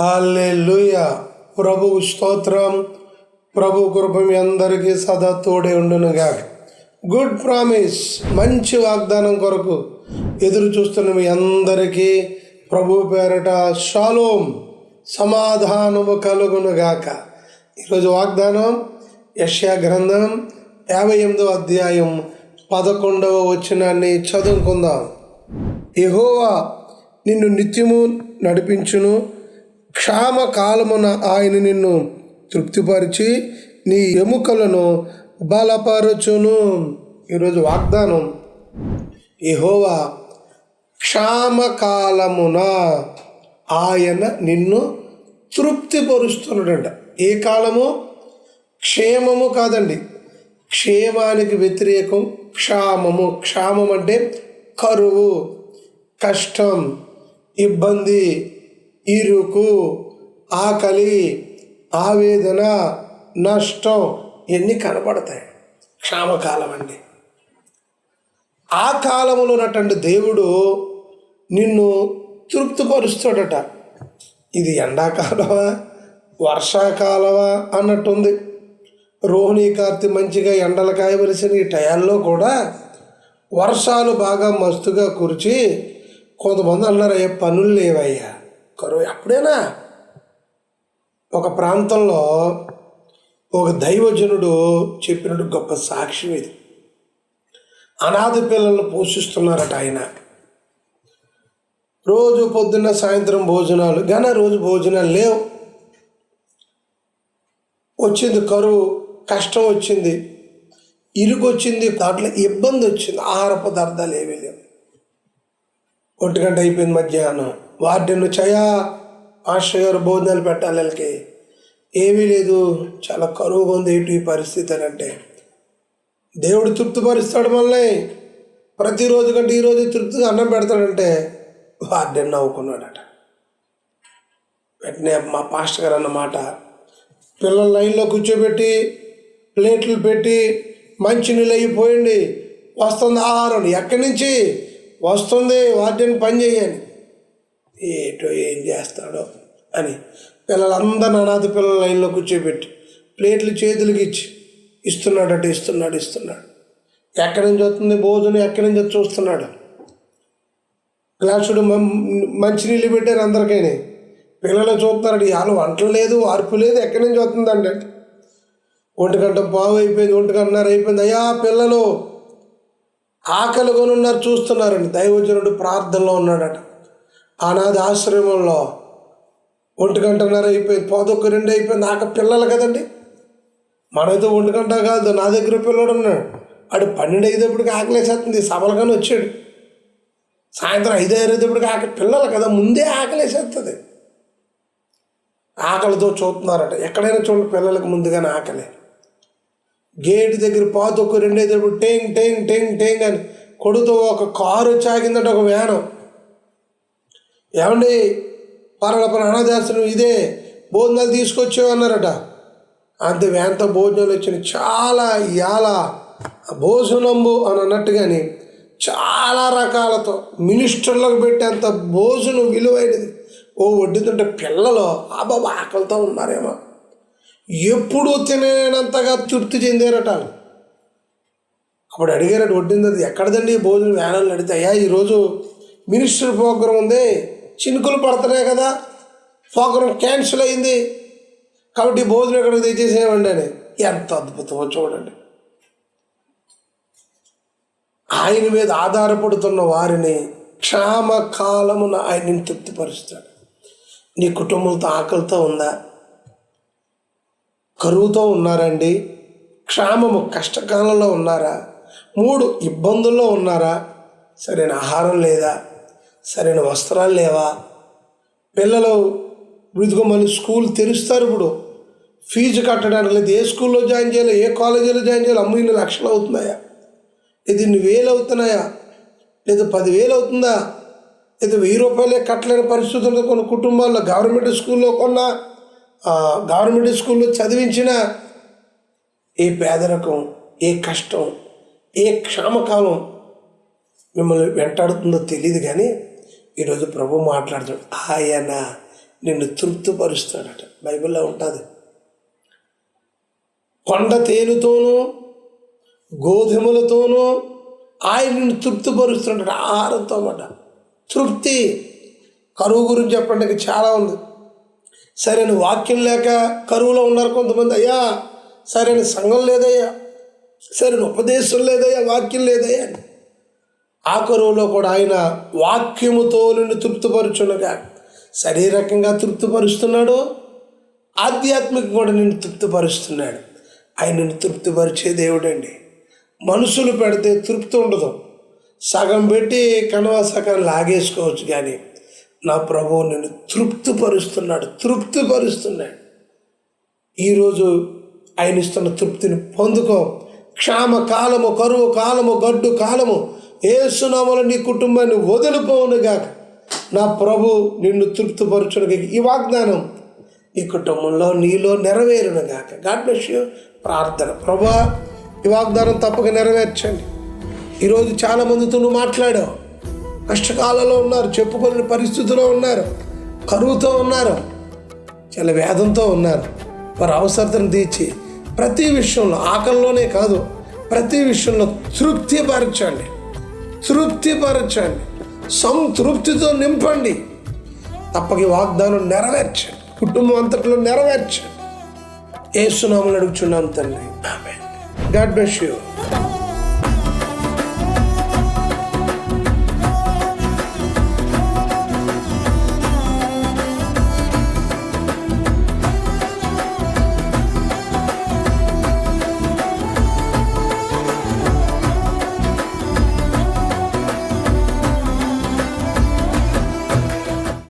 హల్లెలూయ. ప్రభు స్తోత్రం. ప్రభు కృప మీ అందరికీ సదా తోడే ఉండునుగా గుడ్ ప్రామిస్. మంచి వాగ్దానం కొరకు ఎదురు చూస్తున్న మీ అందరికీ ప్రభు పేరట షాలోం సమాధానము కలుగునుగాక. ఈరోజు వాగ్దానం యష్యా గ్రంథం యాభై ఎనిమిదో అధ్యాయం పదకొండవ వచనాన్ని చదువుకుందాం. ఎహోవా నిన్ను నిత్యము నడిపించును. క్షామ కాలమున ఆయన నిన్ను తృప్తిపరిచి నీ ఎముకలను బలపరచును. ఈరోజు వాగ్దానం యెహోవా క్షామకాలమున ఆయన నిన్ను తృప్తిపరుస్తున్నాడంట. ఏ కాలము? క్షేమము కాదండి. క్షేమానికి వ్యతిరేకం క్షామము. క్షామం అంటే కరువు కష్టం ఇబ్బంది ఇరుకు ఆకలి ఆవేదన నష్టం ఇవన్నీ కనపడతాయి క్షామకాలం అండి ఆ కాలంలో ఉన్నటువంటి దేవుడు నిన్ను తృప్తిపరుస్తాడట. ఇది ఎండాకాలమా వర్షాకాలమా అన్నట్టుంది. రోహిణి కార్తి మంచిగా ఎండలు కాయవలసిన ఈ టయాల్లో కూడా వర్షాలు బాగా మస్తుగా కురిచి కొంతమంది అన్నారు పనులు లేవయ్యా. కరువు ఎప్పుడైనా ఒక ప్రాంతంలో ఒక దైవజనుడు చెప్పినట్టు గొప్ప సాక్ష్యం ఇది. అనాథ పిల్లలను పోషిస్తున్నారట ఆయన. రోజు పొద్దున్న సాయంత్రం భోజనాలు కానీ రోజు భోజనాలు లేవు. వచ్చింది కరువు కష్టం వచ్చింది ఇరుకు వచ్చింది దాంట్లో ఇబ్బంది వచ్చింది ఆహార పదార్థాలు ఏమీ లేవు. ఒంటి గంట అయిపోయింది మధ్యాహ్నం. వార్డెన్ చయా మాస్టర్ గారు భోజనాలు పెట్టాలి వీళ్ళకి. ఏమీ లేదు చాలా కరువుగా ఉంది ఏంటి ఈ పరిస్థితి అని అంటే. దేవుడు తృప్తిపరుస్తాడు మళ్ళీ ప్రతిరోజు కంటే ఈరోజు తృప్తిగా అన్నం పెడతాడంటే వార్డెన్ నవ్వుకున్నాడట. వెంటనే మా పాస్టర్ గారు అన్నమాట పిల్లల లైన్లో కూర్చోబెట్టి ప్లేట్లు పెట్టి మంచినీళ్ళు అయిపోయింది వస్తుంది ఆహారం. ఎక్కడి నుంచి? వస్తుంది వాటిని పని చేయని ఏటో ఏం చేస్తాడో అని పిల్లలందరూ అనాథ పిల్లల లైన్లో కూర్చోబెట్టి ప్లేట్లు చేతులకి ఇచ్చి ఇస్తున్నాడట ఇస్తున్నాడు ఇస్తున్నాడు. ఎక్కడి నుంచి వస్తుంది భోజనం ఎక్కడి నుంచి చూస్తున్నాడు? గ్లాసుడు మంచినీళ్ళు పెట్టారు అందరికైనా. పిల్లలు చూస్తున్నారు వాళ్ళు వంటలు లేదు వార్పు లేదు ఎక్కడి నుంచి వస్తుందండి ఒంటి గంట పావు అయిపోయింది ఒంటి గంటన్నర అయిపోయింది. అయ్యా పిల్లలు ఆకలి కొనున్నారు చూస్తున్నారండి. దైవజనుడు ప్రార్థనలో ఉన్నాడట. అనాథ ఆశ్రమంలో ఒంటి గంటన్నర అయిపోయింది పదొక్క రెండు అయిపోయింది నాకు పిల్లలు కదండి. మనైతే ఒంటి గంట కాదు నా దగ్గర పిల్లడు ఉన్నాడు. వాడు పన్నెండు అయ్యేటప్పటికి ఆకలేసేస్తుంది సబలగానే వచ్చాడు. సాయంత్రం ఐదు అయ్యేటప్పటికి ఆకలి పిల్లలు కదా ముందే ఆకలేసేస్తుంది ఆకలితో చూస్తున్నారట. ఎక్కడైనా చూడండి పిల్లలకు ముందుగానే ఆకలి. గేట్ దగ్గర పాత ఒక రెండేటప్పుడు టేంగ్ టేంగ్ టేంగ్ టేంగ్ అని కొడుతూ ఒక కారు చాగిందట ఒక వ్యానం. ఏమండి? పరగల పర అనాథాశ్రమం ఇదే. భోజనాలు తీసుకొచ్చావు అన్నారట. అంతే వ్యాన్తో భోజనాలు వచ్చినాయి చాలా ఇవాళ భోజనంబు అని అన్నట్టుగాని చాలా రకాలతో మినిస్టర్లకు పెట్టేంత భోజనం విలువైనది. ఓ వడ్డీతుంటే పిల్లలు అబ్బాబా ఆకలితో ఉన్నారేమో. ఎప్పుడు తినేనంతగా తృప్తి చెందారట అప్పుడు అడిగారట వడ్డింది అది ఎక్కడదండి భోజనం? వేనాలు అడిగితే అయ్యా ఈరోజు మినిస్టర్ ప్రోగ్రాం ఉంది చినుకులు పడుతున్నాయి కదా ప్రోగ్రాం క్యాన్సిల్ అయింది కాబట్టి భోజనం ఎక్కడికి తెచ్చేసేయండి అని. ఎంత అద్భుతమో చూడండి. ఆయన మీద ఆధారపడుతున్న వారిని క్షామ కాలమున ఆయన్ని తృప్తిపరుస్తాడు. నీ కుటుంబంతో ఆకలితో ఉందా? కరువుతో ఉన్నారండి? క్షామము కష్టకాలంలో ఉన్నారా? మూడు ఇబ్బందుల్లో ఉన్నారా? సరైన ఆహారం లేదా? సరైన వస్త్రాలు లేవా? పిల్లలు ఇదిగో మళ్ళీ స్కూల్ తెరుస్తారు ఇప్పుడు. ఫీజు కట్టడానికి లేదు. ఏ స్కూల్లో జాయిన్ చేయాలి? ఏ కాలేజీలో జాయిన్ చేయాలి? అమ్మ ఇన్ని లక్షలు అవుతున్నాయా? ఇది ఇన్ని వేలు అవుతున్నాయా? లేదా పదివేలు అవుతుందా? లేదా వెయ్యి రూపాయలే కట్టలేని పరిస్థితుల్లో కొన్ని కుటుంబాల్లో గవర్నమెంట్ స్కూల్లో కొన్న గవర్నమెంట్ స్కూల్లో చదివించిన ఏ పేదరికం ఏ కష్టం ఏ క్షామకాలం మిమ్మల్ని వెంటాడుతుందో తెలియదు కానీ ఈరోజు ప్రభు మాట్లాడుతాడు ఆయన నిన్ను తృప్తిపరుస్తాడట. బైబిల్లో ఉంటుంది. కొండ తేలుతోనూ గోధుమలతోనూ ఆయన నిన్ను తృప్తిపరుస్తున్నాడు ఆహారంతో అన్నమాట తృప్తి. కరువు గురించి చెప్పడానికి చాలా ఉంది. సరైన వాక్యం లేక కరువులో ఉన్నారు కొంతమంది. అయ్యా సరైన సంఘం లేదయ్యా. సరైన ఉపదేశం లేదయ్యా వాక్యం లేదయ్యా అని. ఆ కరువులో కూడా ఆయన వాక్యముతో నిన్ను తృప్తిపరుచునగా శరీరకంగా తృప్తిపరుస్తున్నాడు. ఆధ్యాత్మికంగా కూడా నిన్ను తృప్తిపరుస్తున్నాడు. ఆయన నిన్ను తృప్తిపరిచే దేవుడండి. మనుషులు పెడితే తృప్తి ఉండదు. సగం పెట్టి కనవా సగం లాగేసుకోవచ్చు కానీ నా ప్రభువు నిన్ను తృప్తిపరుస్తున్నాడు తృప్తిపరుస్తున్నాడు. ఈరోజు ఆయన ఇస్తున్న తృప్తిని పొందుకో. క్షామ కాలము కరువు కాలము గడ్డు కాలము ఏసునామలు నీ కుటుంబాన్ని వదిలిపోవునుగాక నా ప్రభు నిన్ను తృప్తిపరచునుగాక. ఈ వాగ్దానం ఈ కుటుంబంలో నీలో నెరవేరునుగాక. God bless you. ప్రార్థన. ప్రభా ఈ వాగ్దానం తప్పక నెరవేర్చండి. ఈరోజు చాలామందితో నువ్వు మాట్లాడావు. కష్టకాలంలో ఉన్నారు చెప్పుకోలేని పరిస్థితిలో ఉన్నారు కరువుతో ఉన్నారు చాలా వేదంతో ఉన్నారు. వారి అవసరతను తీర్చి ప్రతి విషయంలో ఆకలిలోనే కాదు ప్రతి విషయంలో తృప్తిపరచండి. తృప్తిపరచండి. సంతృప్తితో నింపండి. తప్పకి వాగ్దానం నెరవేర్చండి. కుటుంబం అంతట్లో నెరవేర్చండి. ఏ సునాములు అడుగుచున్నాం తండ్రి. God bless you.